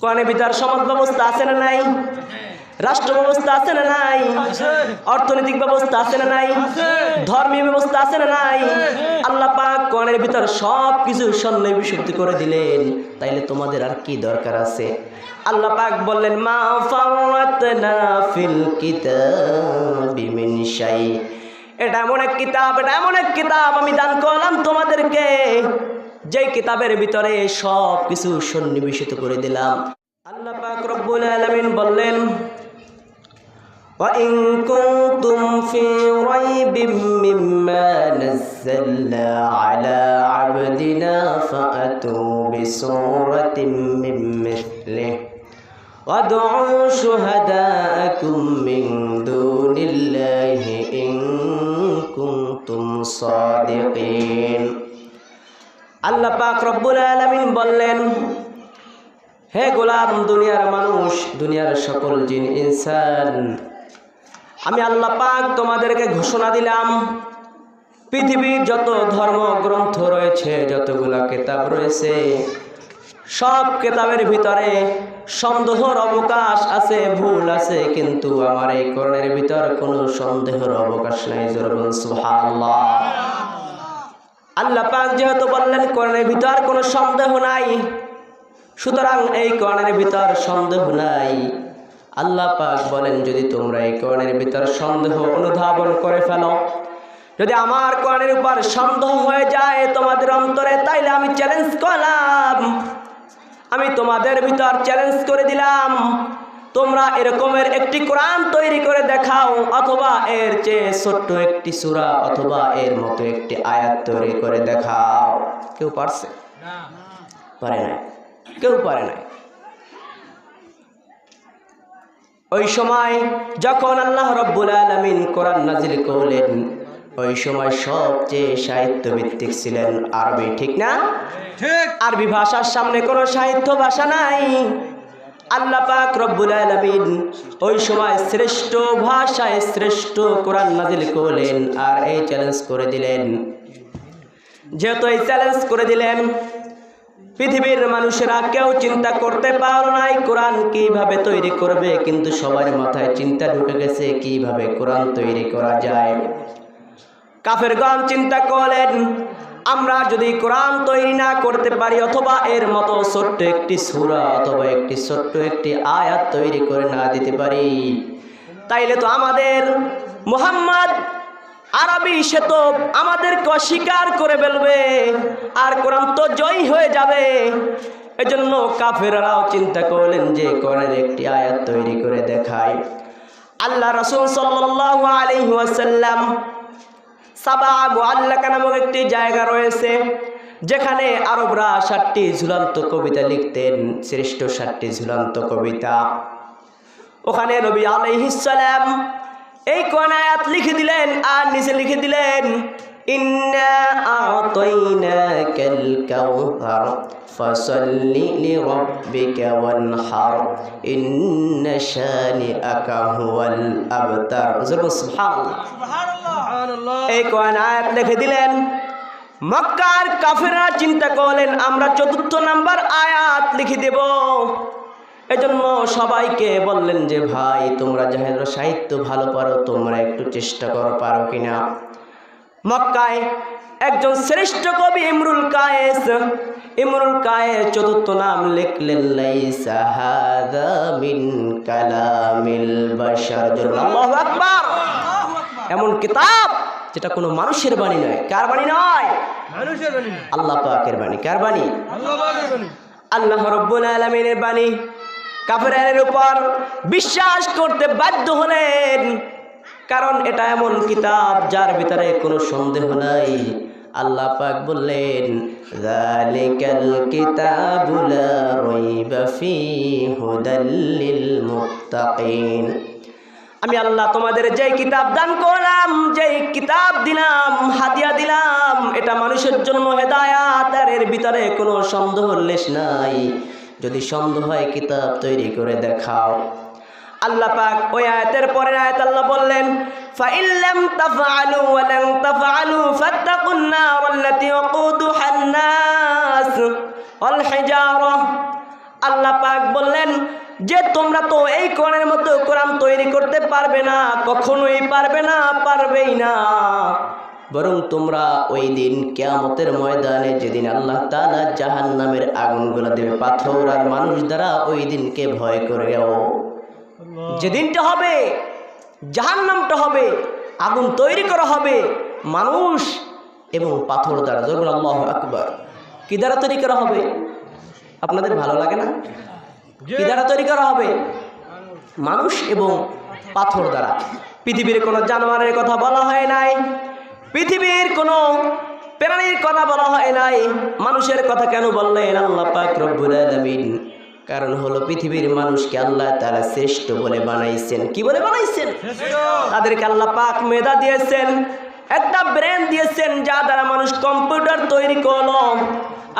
কোরআনের ভিতর সমাজ ব্যবস্থা আছে না নাই? রাষ্ট্র ব্যবস্থা আছে না নাই? অর্থনৈতিক ব্যবস্থা আছে না নাই? ধর্মীয় ব্যবস্থা আছে না নাই? আল্লাহ পাক কোরআনের ভিতর সব কিছু সন্নিবিশুদ্ধ করে দিলেন। তাইলে তোমাদের আর কি দরকার আছে? আল্লাহ পাক বললেন, মা ফাওয়াতনা ফিল কিতাবি মিন শাই। এটা এমন এক কিতাব, এটা এমন এক কিতাব আমি দান করলাম তোমাদেরকে। যেই কিতাবের ভিতরে সব কিছু সন্নিবেশিত করে দিলাম আল্লাহ পাক রব্বুল আলামিন বললেন وإن كنتم في ريب مما نزلنا على عبدنا فأتوا بسورة من مثله وادعوا شهداءكم من دون الله إن كنتم صادقين আল্লাহ পাক রব্বুল আলামিন বললেন, হে গোলাম দুনিয়ার মানুষ, দুনিয়ার সকল জিন, ইনসান, আমি আল্লাহ পাক তোমাদেরকে ঘোষণা দিলাম, পৃথিবীর যত ধর্মগ্রন্থ রয়েছে, যতগুলা কিতাব রয়েছে, সব কেতাবের ভিতরে সন্দেহর অবকাশ আছে, ভুল আছে, কিন্তু আমার এই করণের ভিতর কোনো সন্দেহের অবকাশ নাই জরুন সুবহানাল্লাহ। আল্লাহ পাক যেহেতু বললেন করণের ভিতর কোনো সন্দেহ নাই। সুতরাং এই করণের ভিতর সন্দেহ নাই। আল্লাহ পাক বলেন, যদি তোমরা এই করণের ভিতর সন্দেহ অনুধাবন করে ফেলো, যদি আমার করণের উপর সন্দেহ হয়ে যায় তোমাদের অন্তরে, তাইলে আমি চ্যালেঞ্জ করলাম। আমি তোমাদের ভিতর চ্যালেঞ্জ করে দিলাম। তোমরা এরকমের একটি কোরআন তৈরি করে দেখাও অথবা এর চেয়ে ছোট্ট একটি সূরা অথবা এর মতো একটি আয়াত তৈরি করে দেখাও। কেউ পারছে? পারে না কেউ পারে না ওই সময় যখন আল্লাহ রব্বুল আলমিন কোরআন নাজিল করলেন ওই সময় সবচেয়ে সাহিত্য ভিত্তিক ছিলেন আরবি ঠিক না? আরবি ভাষার সামনে কোনো সাহিত্য ভাষা নাই। আল্লাহ পাক রব্বুল আলামিন ওই সময় শ্রেষ্ঠ ভাষায় শ্রেষ্ঠ কোরআন নাজিল করলেন আর এই চ্যালেঞ্জ করে দিলেন। যেহেতু এই চ্যালেঞ্জ করে দিলেন, পৃথিবীর মানুষেরা কেউ চিন্তা করতে পারো নাই কোরআন কীভাবে তৈরি করবে, কিন্তু সবার মাথায় চিন্তা ঢুকে গেছে কীভাবে কোরআন তৈরি করা যায়। কাফেরগণ চিন্তা করলেন আমরা যদি কোরআন তৈরি না করতে পারি অথবা এর মতো ছোট্ট একটি সূরা অথবা একটি ছোট্ট একটি আয়াত তৈরি করে না দিতে পারি, তাইলে তো আমাদের মোহাম্মদ আরবি সে তো আমাদেরকে অস্বীকার করে ফেলবে আর কোরআন তো জয়ী হয়ে যাবে। এজন্য কাফেরাও চিন্তা করলেন যে কোরআনের একটি আয়াত তৈরি করে দেখায় আল্লাহ রসুল সাল্লাল্লাহু আলাইহি ওয়াসাল্লাম সাবা মোয়াল্লাকা নামক একটি জায়গা রয়েছে, যেখানে আরবরা ষাটটি ঝুলন্ত কবিতা লিখতেন, শ্রেষ্ঠ ষাটটি ঝুলন্ত কবিতা। ওখানে নবী আলাইহিসালাম এই কোন আয়াত লিখে দিলেন আর নিচে লিখে দিলেন এই আয়াত লিখে দিলেন মক্কার কাফেররা চিন্তা করলেন আমরা চতুর্থ নাম্বার আয়াত লিখে দেব। এজন্য সবাইকে বললেন যে ভাই তোমরা যাহের সাহিত্য ভালো পারো তোমরা একটু চেষ্টা করো পারো কিনা? মক্কায় একজন শ্রেষ্ঠ কবি ইমরুল কায়েস। ইমরুল কায়েস চতুর্থ নাম লিখলেন লাইসা মিন কালামিল বাশার। আল্লাহু আকবার! এমন কিতাব যেটা কোনো মানুষের বাণী নয়। কার বাণী নয়? মানুষের বাণী আল্লাহ পাকের বাণী। কার বাণী? আল্লাহ পাকের বাণী। আল্লাহ রব্বুল আলমিনের বাণী। কাফেরের উপর বিশ্বাস করতে বাধ্য হলেন। কারণ এটা এমন কিতাব যার ভিতরে কোনো সন্দেহ নাই। আল্লাহ পাক বললেন, যালিকাল কিতাবু লা রাইবা ফীহি হুদাল মুত্তাকিন। আমি আল্লাহ তোমাদের যেই কিতাব দান করলাম, যেই কিতাব দিলাম, হাদিয়া দিলাম, এটা মানুষের জন্য হেদায়াত, আর এর ভিতরে কোনো সন্দেহ লেশ নাই। যদি সন্দেহ হয় কিতাব তৈরি করে দেখাও। আল্লাহ পাক ওই আয়াতের পরের আয়াত আল্লাহ বললেন ওয়া লান তাফআলু ফাত্তাকুন নার আল্লাতী ওয়াকুদুহা আন-নাস ওয়াল হিজারা। আল্লাহ পাক বললেন, যে তোমরা তো এই কোরআনের মতো কোরআন তৈরি করতে পারবে না, কখনোই পারবে না, পারবেই না। বরং তোমরা ওই দিন কেয়ামতের ময়দানে যেদিন আল্লাহ তাআলা জাহান নামের আগুনগুলো দেবে, পাথর আর মানুষ দ্বারা ওই দিনকে ভয় করে যাও যেদিনটা হবে জাহান নামটা হবে আগুন তৈরি করা হবে মানুষ এবং পাথর দ্বারা। জরুর আল্লাহ আকবর। কি দ্বারা তৈরি করা হবে? আপনাদের ভালো লাগে না? কি দ্বারা তৈরি করা হবে? মানুষ এবং পাথর দ্বারা। পৃথিবীর কোনো জানোয়ারের কথা বলা হয় নাই পৃথিবীর কোনো প্রাণীর কথা বলা হয় নাই। মানুষের কথা কেন বললেন আল্লাহ পাক রব্বুল আলামিন? কারণ হলো পৃথিবীর মানুষকে আল্লাহ তারা শ্রেষ্ঠ বলে বানাইছেন। কি বলে বানাইছেন? তাদেরকে আল্লাহ পাক মেধা দিয়েছেন, একটা ব্রেন দিয়েছেন যা দ্বারা মানুষ কম্পিউটার তৈরি করল।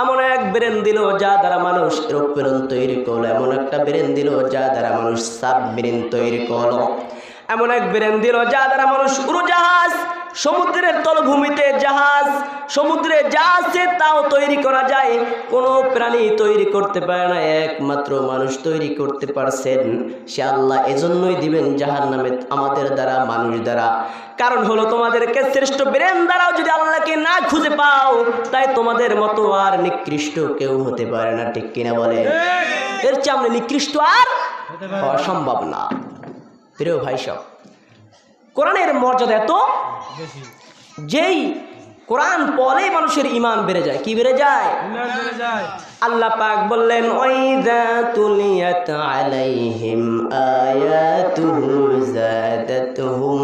এমন এক ব্রেন দিল যা দ্বারা মানুষ এরোপ্লেন তৈরি করল। এমন একটা ব্রেন দিল যা দ্বারা মানুষ সাবমেরিন তৈরি করল। এমন এক ব্রেন দিল যা দ্বারা মানুষ উড়োজাহাজ সমুদ্রের তলভূমিতে জাহাজ, সমুদ্রে যা আছে তাও তৈরি করা যায়। কোনো প্রাণী তৈরি করতে পারে না, একমাত্র মানুষ তৈরি করতে পারছেন। সে আল্লাহ এজন্যই দিবেন জাহার নামে আমাদের দ্বারা, মানুষ দ্বারা। কারণ হলো তোমাদেরকে শ্রেষ্ঠ ব্রেন দ্বারাও যদি আল্লাহকে না খুঁজে পাও, তাই তোমাদের মতো আর নিকৃষ্ট কেউ হতে পারে না, ঠিক কিনা বলে? এর চেয়ে আমরা নিকৃষ্ট আর হওয়া সম্ভব না। প্রিয় ভাই সব কোরআনের মর্যাদা এত যেই কোরআন পড়ে মানুষের ইমান বেড়ে যায়। কি বেড়ে যায়? আল্লাহ পাক বললেন ওয়াইদা তুলিয়াত আলাইহিম আয়াতুহু যাদাতুহুম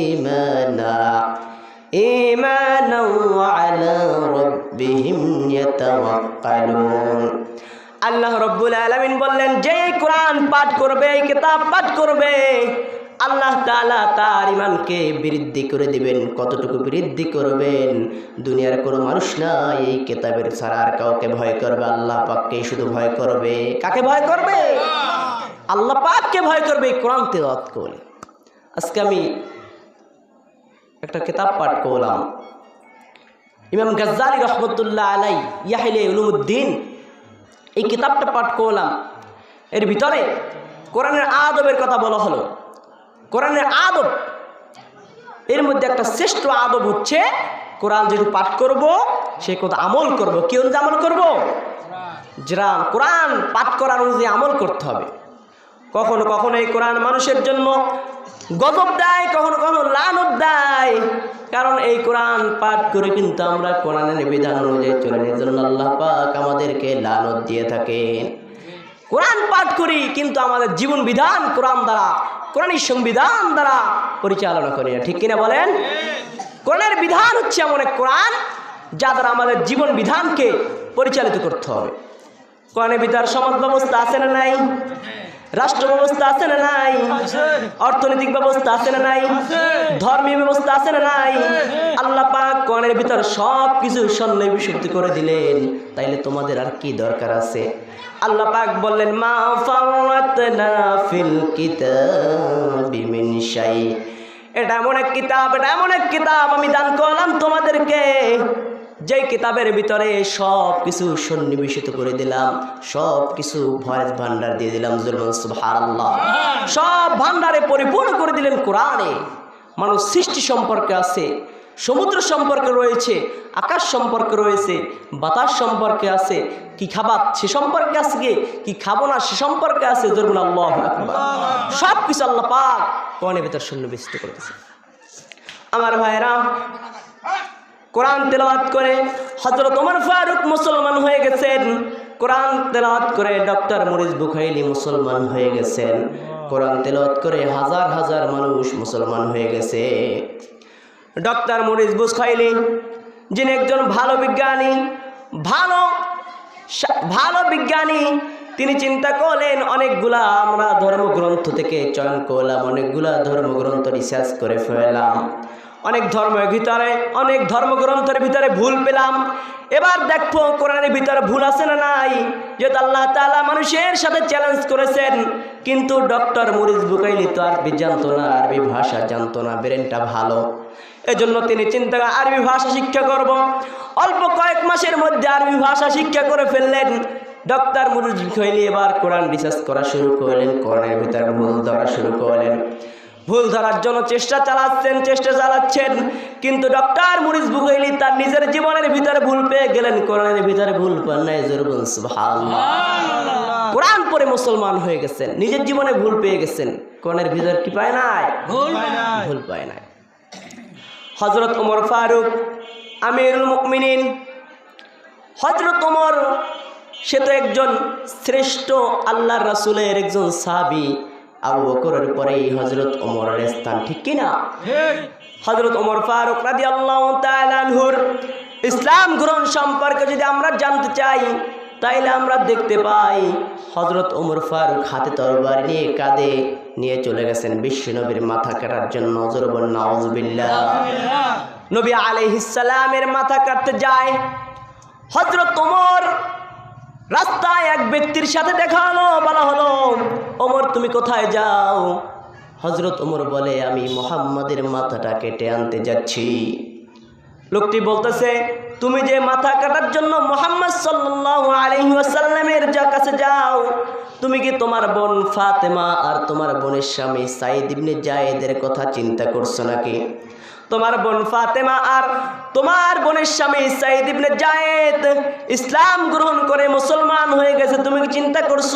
ঈমানা। ঈমানা ওয়া আলা রাব্বিহিম ইয়াতাওয়াক্কালুন। আল্লাহ রব্বুল আলামিন বললেন যে কোরআন পাঠ করবে এই কিতাব পাঠ করবে আল্লাহ তাআলা তার ইমানকে বৃদ্ধি করে দিবেন, কতটুকু বৃদ্ধি করবেন দুনিয়ার কোনো মানুষ না এই কিতাবের ছাড়া আর কাউকে ভয় করবে, আল্লাহ পাককে শুধু ভয় করবে। কাকে ভয় করবে? আল্লাহ পাককে ভয় করবে কোরআন তেলাওয়াত করলে। আজকে আমি একটা কিতাব পাঠ করলাম। ইমাম গাজ্জালি রহমতুল্লাহ আলাই ইয়াহিলে উলুমুদ্দিন, এই কিতাবটা পাঠ করলাম। এর ভিতরে কোরআনের আদবের কথা বলা হলো। কোরআনের আদব। এর মধ্যে একটা শ্রেষ্ঠ আদব হচ্ছে, কোরআন যেহেতু পাঠ করব, সে কথা আমল করব। কি অনুযায়ী আমল করব? যেটা কোরআন পাঠ করার অনুযায়ী আমল করতে হবে। কখনো কখনো এই কোরআন মানুষের জন্য গজব দেয়, কখনো কখনো লানত দেয়। কারণ এই কোরআন পাঠ করে কিন্তু আমরা কোরআনের বিধান অনুযায়ী চলে জন্য আল্লাহ পাক আমাদেরকে লানত দিয়ে থাকেন। কোরআন পাঠ করি কিন্তু আমাদের জীবন বিধান কোরআন দ্বারা কোরআনের সংবিধান দ্বারা পরিচালনা করি। না ঠিক কিনা বলেন? কোরআনের বিধান হচ্ছে এমন এক কোরআন, যা দ্বারা আমাদের জীবন বিধানকে পরিচালিত করতে হবে। কোরআনের বিধান সমাজ ব্যবস্থা আছে না নাই? রাষ্ট্র ব্যবস্থা আছে না নাই? অর্থনৈতিক ব্যবস্থা আছে না নাই? ধর্মীয় ব্যবস্থা আছে না নাই? আল্লাহ পাক কোরআনের ভিতর সব কিছু সন্ন্যায় বিশুদ্ধি করে দিলেন। তাইলে তোমাদের আর কি দরকার আছে? আল্লাহ পাক বললেন মা ফাওয়াতনা ফিল কিতাবি মিন শাই। এটা এমন এক কিতাব এটা এমন এক কিতাব আমি দান করলাম তোমাদেরকে। যে কিতাবের ভিতরে সব কিছু সন্নিবেশিত করে দিলাম সব কিছু ভয়েস ভান্ডার দিয়ে দিলাম সুবহানাল্লাহ। সব ভান্ডারে পরিপূর্ণ করে দিলেন কোরআনে। মানুষ সৃষ্টি সম্পর্কে আছে, সমুদ্র সম্পর্কে রয়েছে, আকাশ সম্পর্কে রয়েছে, বাতাস সম্পর্কে আছে, কি খাবার সে সম্পর্কে আছে কি খাব না সে সম্পর্কে আছে জরুল আল্লাহ সব কিছু আল্লাহ পাক কোরআনের ভিতর সন্নিবেশিত করেছে আমার ভাইরা কোরআন তেলাওয়াত করে হজরত ওমর ফারুক মুসলমান হয়ে গেছেন। কোরআন তেলাওয়াত করে ডক্টর মরিস বুখাইলি মুসলমান হয়ে গেছেন। কোরআন তেলাওয়াত করে হাজার হাজার মানুষ মুসলমান হয়ে গেছে। ডক্টর মরিস বুখাইলি যিনি একজন ভালো বিজ্ঞানী, ভালো ভালো বিজ্ঞানী, তিনি চিন্তা করলেন, অনেকগুলা আমরা ধর্মগ্রন্থ থেকে চয়ন করলাম, অনেকগুলা ধর্মগ্রন্থ রিসার্চ করে ফেললাম। অনেক ধর্মের ভিতরে, অনেক ধর্মগ্রন্থের ভিতরে ভুল পেলাম। এবার দেখব কোরআনের ভিতরে ভুল আছে না নাই, যেহেতু আল্লাহ তাআলা মানুষের সাথে চ্যালেঞ্জ করেছেন। কিন্তু ডক্টর মরিস বুকাইলি তো আরবি জানতো না, আরবি ভাষা জানতো না ব্রেনটা ভালো। এজন্য তিনি চিন্তা আরবি ভাষা শিক্ষা করব। অল্প কয়েক মাসের মধ্যে আরবি ভাষা শিক্ষা করে ফেললেন। ডক্টর মুরুজ খৈলি এবার কোরআন রিসার্চ করা শুরু করলেন, কোরআনের ভিতরে ভুল ধরা শুরু করলেন। ভুল ধরার জন্য চেষ্টা চালাচ্ছেন চেষ্টা চালাচ্ছেন। কিন্তু ডক্টর মুরিজ বুখাইলি তার নিজের জীবনের ভিতরে ভুল পেয়ে গেলেন কোরআনের ভিতরে ভুল পান নাই কোরআন পরে মুসলমান হয়ে গেছেন নিজের জীবনে ভুল পেয়ে গেছেন কোরআনের ভিতরে কি পায় নাই? ভুল নাই। ভুল পায় নাই। হজরত ওমর ফারুক আমিরুল মুকমিনিন হজরত ওমর সে তো একজন শ্রেষ্ঠ আল্লাহ রাসুলের একজন সাবি আবু বকরের পরেই হজরত ওমরের স্থান ঠিক কিনা হজরত ওমর ফারুক রাজি আল্লাহ তালানহুর ইসলাম গ্রহণ সম্পর্কে যদি আমরা জানতে চাই তাইলে আমরা দেখতে পাই হজরত ওমর ফারুক হাতে তরবার নিয়ে কাঁধে নিয়ে চলে গেছেন বিশ্ব নবীর মাথা কাটার জন্য। জোরবন নওয়াজবিল্লাহ নবী আলাইহিসালামের মাথা কাটতে যায়। হজরত ওমর রাস্তায় এক ব্যক্তির সাথে দেখা হলো, বলা হলো, ওমর, তুমি কোথায় যাও? হজরত ওমর বলে, আমি মোহাম্মদের মাথাটা কেটে আনতে যাচ্ছি। লোকটি বলতেছে, তুমি যে মাথা কাটার জন্য মোহাম্মদ ওয়াসাল্লামের যা কাছে যাও, তুমি কি তোমার বোন ফাতেমা আর তোমার বোনের স্বামী সাইদ ইবনে জায়েদের কথা চিন্তা করছ নাকি? তোমার বোন ফাতেমা আর তোমার বোনের স্বামী সাইদ ইবনে জায়েদ ইসলাম গ্রহণ করে মুসলমান হয়ে গেছে, তুমি কি চিন্তা করছ?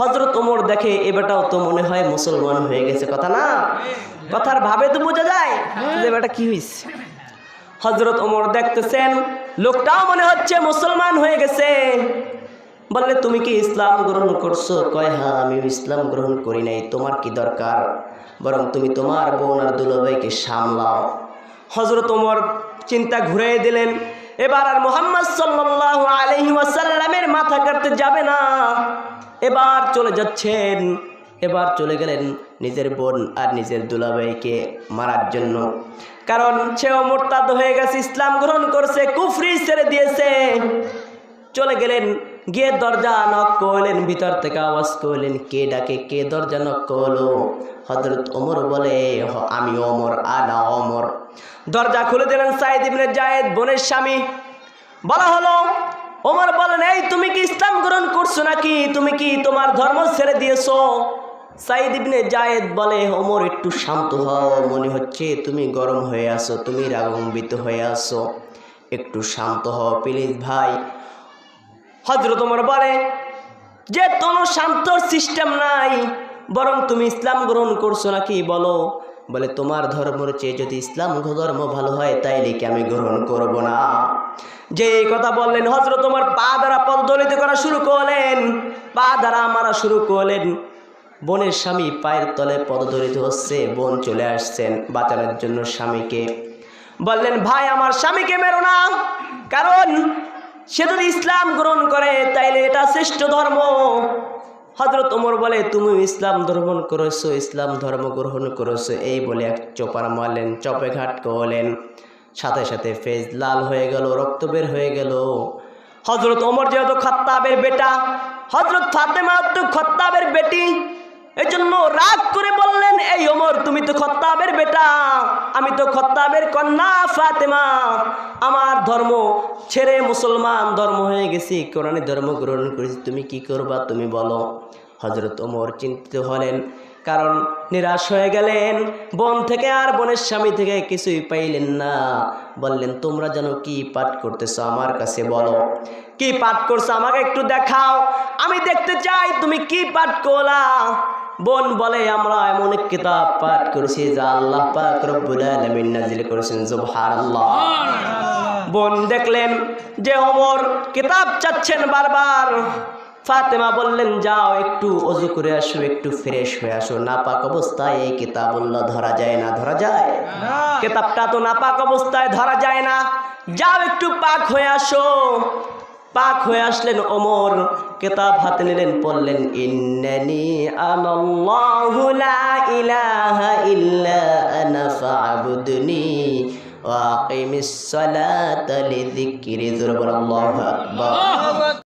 হজরত ওমর দেখে এবারটাও তো মনে হয় মুসলমান হয়ে গেছে, কথা না? কথার ভাবে তো বোঝা যায় যে এবারটা কি হয়েছে হজরত ওমর দেখতেছেন, লোকটাও মনে হচ্ছে মুসলমান হয়ে গেছে। বললে, তুমি কি ইসলাম গ্রহণ করছ? কয় হ্যাঁ আমি ইসলাম গ্রহণ করি নাই, তোমার কি দরকার? বরং তুমি তোমার বোন আর দুলাভাইকে সামলাও। হজরত ওমর চিন্তা ঘুরিয়ে দিলেন, এবার আর মোহাম্মদ সাল্লাল্লাহু আলাইহি ওয়াসাল্লামের মাথা কাটতে যাবে না। এবার চলে যাচ্ছেন। এবার চলে গেলেন নিজের বোন আর নিজের দুলাভাইকে মারার জন্য। কারণ সেও মোরতাদ হয়ে গেছে, ইসলাম গ্রহণ করছে, কুফরি ছেড়ে দিয়েছে। চলে গেলেন গিয়ে দরজা নক করলেন, ভিতর থেকে আওয়াজ করলেন, কে ডাকে, কে দরজা নক করল? হজরত ওমর বলে আমি ওমর, আনা ওমর। দরজা খুলে দিলেন সাইদ ইবনে জায়েদ বোনের স্বামী। বলা হলো, ওমর বলেন, এই, তুমি কি ইসলাম গ্রহণ করছ নাকি? তুমি কি তোমার ধর্ম ছেড়ে দিয়েছ? সাইদ ইবনে জায়েদ বলে, ওমর, একটু শান্ত হও, মনে হচ্ছে তুমি গরম হয়ে আসো তুমি রাগম্বিত হয়ে আসো একটু শান্ত হও প্লিজ ভাই। হজরত ওমর বলে, যে কোনো শান্ত সিস্টেম নাই, বরং তুমি ইসলাম গ্রহণ করছ নাকি বলো? বলে, তোমার ধর্মের চেয়ে যদি ইসলাম ধর্ম ভালো হয়, তাইলে কি আমি গ্রহণ করব না? যে এই কথা বললেন হজরত তোমার পা দ্বারা পদদলিত করা শুরু করলেন, পা দ্বারা মারা শুরু করলেন। বোনের স্বামী পায়ের তলে পদদলিত হচ্ছে, বোন চলে আসছেন বাঁচানোর জন্য স্বামীকে। বললেন, ভাই, আমার স্বামীকে মেরো না, কারণ সে যদি ইসলাম গ্রহণ করে, তাইলে এটা শ্রেষ্ঠ ধর্ম। হজরত ওমর বলে তুমি ইসলাম ধর্ম করেছ, ইসলাম ধর্ম গ্রহণ করেছ। এই বলে এক চোপার মারলেন, চপে ঘাট করলেন। সাথে সাথে ফেজ লাল হয়ে গেল, রক্ত বের হয়ে গেল। হজরত ওমর যেহেতু খত্তাবের বেটা হজরত ফাতেমা খত্তাবের বেটি এই জন্য রাগ করে বললেন, এই ওমর, তুমি তো খত্তাবের বেটা। আমি তো খত্তাবের কন্যা ফাতেমা। আমার ধর্ম ছেড়ে মুসলমান ধর্ম হয়ে গেছি, কোরআনে ধর্ম গ্রহণ করেছি। তুমি কি করবা তুমি বলো। হজরত ওমর চিন্তিত হলেন, কারণ নিরাশ হয়ে গেলেন। বোন থেকে আর বোনের স্বামী থেকে কিছুই পাইলেন না। বললেন, তোমরা যেন কি পাঠ করতেছো আমার কাছে বলো। কি পাঠ করছ আমাকে একটু দেখাও। আমি দেখতে চাই তুমি কি পাঠ করলা। বোন বলে আমরা এমন এক কিতাব পাঠ করেছি যা আল্লাহ পাক রব্বুল আলামিন নাজিল করেছেন। সুবহানাল্লাহ। বোন দেখলেন যে ওমর কিতাব চাচ্ছেন বারবার। ফাতেমা বললেন যাও একটু অজু করে আসো একটু ফ্রেশ হয়ে আসো। নাপাক অবস্থায় এই কিতাব কিতাবুল্লাহ ধরা যায় না ধরা যায়? না। কেতাবটা তো নাপাক অবস্থায় ধরা যায় না। যাও একটু পাক হয়ে আসো। পাক হয়ে আসলেন ওমর। কেতাব হাতে নিলেন, পড়লেন, ইন্নানি আনাল্লাহু ইলাহা ইল্লা আনা ফা'বুদনি ওয়া আকিমিস সালাতা লিযিকরি জোরে আল্লাহু আকবার।